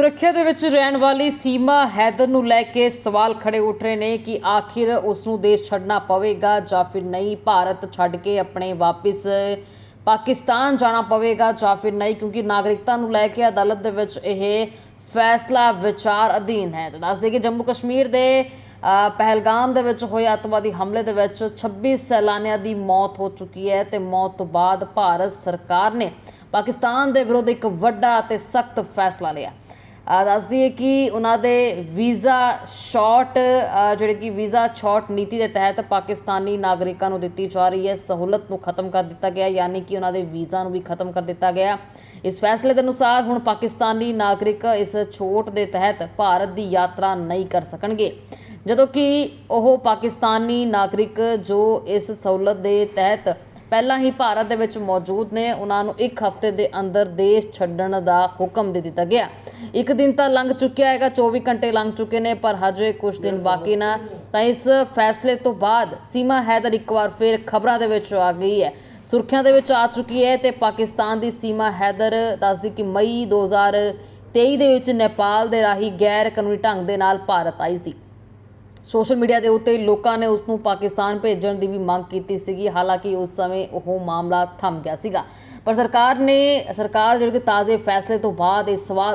ਸੁਰੱਖਿਆ ਦੇ ਵਿੱਚ ਰਹਿਣ ਵਾਲੀ ਸੀਮਾ ਹੈਦਰ ਨੂੰ ਲੈ ਕੇ ਸਵਾਲ ਖੜੇ ਉੱਠ ਰਹੇ ਨੇ ਕਿ ਆਖਿਰ ਉਸ ਨੂੰ ਦੇਸ਼ ਛੱਡਣਾ ਪਵੇਗਾ ਜਾਂ ਫਿਰ ਨਹੀਂ, ਭਾਰਤ ਛੱਡ ਕੇ ਆਪਣੇ ਵਾਪਿਸ ਪਾਕਿਸਤਾਨ ਜਾਣਾ ਪਵੇਗਾ ਜਾਂ ਫਿਰ ਨਹੀਂ, ਕਿਉਂਕਿ ਨਾਗਰਿਕਤਾ ਨੂੰ ਲੈ ਕੇ ਅਦਾਲਤ ਦੇ ਵਿੱਚ ਇਹ ਫੈਸਲਾ ਵਿਚਾਰ ਅਧੀਨ ਹੈ। ਤਾਂ ਦੱਸਦੇ ਕਿ ਜੰਮੂ ਕਸ਼ਮੀਰ ਦੇ ਪਹਿਲਗਾਮ ਦੇ ਵਿੱਚ ਹੋਏ ਅੱਤਵਾਦੀ ਹਮਲੇ ਦੇ ਵਿੱਚ 26 ਸੈਲਾਨੀਆਂ ਦੀ ਮੌਤ ਹੋ ਚੁੱਕੀ ਹੈ ਤੇ ਮੌਤ ਤੋਂ ਬਾਅਦ ਭਾਰਤ ਸਰਕਾਰ ਨੇ ਪਾਕਿਸਤਾਨ ਦੇ ਵਿਰੁੱਧ ਇੱਕ ਵੱਡਾ ਅਤੇ ਸਖਤ ਫੈਸਲਾ ਲਿਆ। ਦੱਸ ਦਈਏ ਕਿ ਉਹਨਾਂ ਦੇ ਵੀਜ਼ਾ ਸ਼ਾਰਟ ਜਿਹੜੇ ਕਿ ਵੀਜ਼ਾ ਛੋਟ ਨੀਤੀ ਦੇ ਤਹਿਤ ਪਾਕਿਸਤਾਨੀ ਨਾਗਰਿਕਾਂ ਨੂੰ ਦਿੱਤੀ ਜਾ ਰਹੀ ਹੈ, ਸਹੂਲਤ ਨੂੰ ਖਤਮ ਕਰ ਦਿੱਤਾ ਗਿਆ, ਯਾਨੀ ਕਿ ਉਹਨਾਂ ਦੇ ਵੀਜ਼ਾ ਨੂੰ ਵੀ ਖਤਮ ਕਰ ਦਿੱਤਾ ਗਿਆ। ਇਸ ਫੈਸਲੇ ਦੇ ਅਨੁਸਾਰ ਹੁਣ ਪਾਕਿਸਤਾਨੀ ਨਾਗਰਿਕ ਇਸ ਛੋਟ ਦੇ ਤਹਿਤ ਭਾਰਤ ਦੀ ਯਾਤਰਾ ਨਹੀਂ ਕਰ ਸਕਣਗੇ। ਜਦੋਂ ਕਿ ਉਹ ਪਾਕਿਸਤਾਨੀ ਨਾਗਰਿਕ ਜੋ ਇਸ ਸਹੂਲਤ ਦੇ ਤਹਿਤ ਪਹਿਲਾਂ ਹੀ ਭਾਰਤ ਦੇ ਵਿੱਚ ਮੌਜੂਦ ਨੇ। ਉਹਨਾਂ ਨੂੰ ਇੱਕ ਹਫ਼ਤੇ ਦੇ ਅੰਦਰ ਦੇਸ਼ ਛੱਡਣ ਦਾ ਹੁਕਮ ਦੇ ਦਿੱਤਾ ਗਿਆ। ਇੱਕ ਦਿਨ ਤਾਂ ਲੰਘ ਚੁੱਕਿਆ ਹੈਗਾ 24 ਘੰਟੇ ਲੰਘ ਚੁੱਕੇ ਨੇ, ਪਰ ਹਜੇ ਕੁਝ ਦਿਨ ਬਾਕੀ ਨਾ। ਤਾਂ ਇਸ ਫੈਸਲੇ ਤੋਂ ਬਾਅਦ ਸੀਮਾ ਹੈਦਰ ਇੱਕ ਵਾਰ ਫਿਰ ਖਬਰਾਂ ਦੇ ਵਿੱਚ ਆ ਗਈ ਹੈ। ਸੁਰਖੀਆਂ ਦੇ ਵਿੱਚ ਆ ਚੁੱਕੀ ਹੈ ਤੇ ਪਾਕਿਸਤਾਨ ਦੀ ਸੀਮਾ ਹੈਦਰ ਦੱਸਦੀ ਕਿ ਮਈ 2023 ਦੇ ਵਿੱਚ ਨੇਪਾਲ ਦੇ ਰਾਹੀਂ ਗੈਰ ਕਾਨੂੰਨੀ ਢੰਗ ਦੇ ਨਾਲ ਭਾਰਤ ਆਈ ਸੀ। ਸੋਸ਼ਲ ਮੀਡੀਆ ਦੇ ਉੱਤੇ ਲੋਕਾਂ ਨੇ ਉਸ ਨੂੰ ਪਾਕਿਸਤਾਨ ਭੇਜਣ ਦੀ ਵੀ ਮੰਗ ਕੀਤੀ ਸੀਗੀ, ਹਾਲਾਂਕਿ ਉਸ ਸਮੇਂ ਉਹ ਮਾਮਲਾ ਥੰਮ ਗਿਆ ਸੀਗਾ। ਪਰ ਸਰਕਾਰ ਨੇ, ਸਰਕਾਰ ਜਿਹੜੇ ਕਿ ਤਾਜ਼ੇ ਫੈਸਲੇ ਤੋਂ ਬਾਅਦ ਇਹ ਸਵਾਲ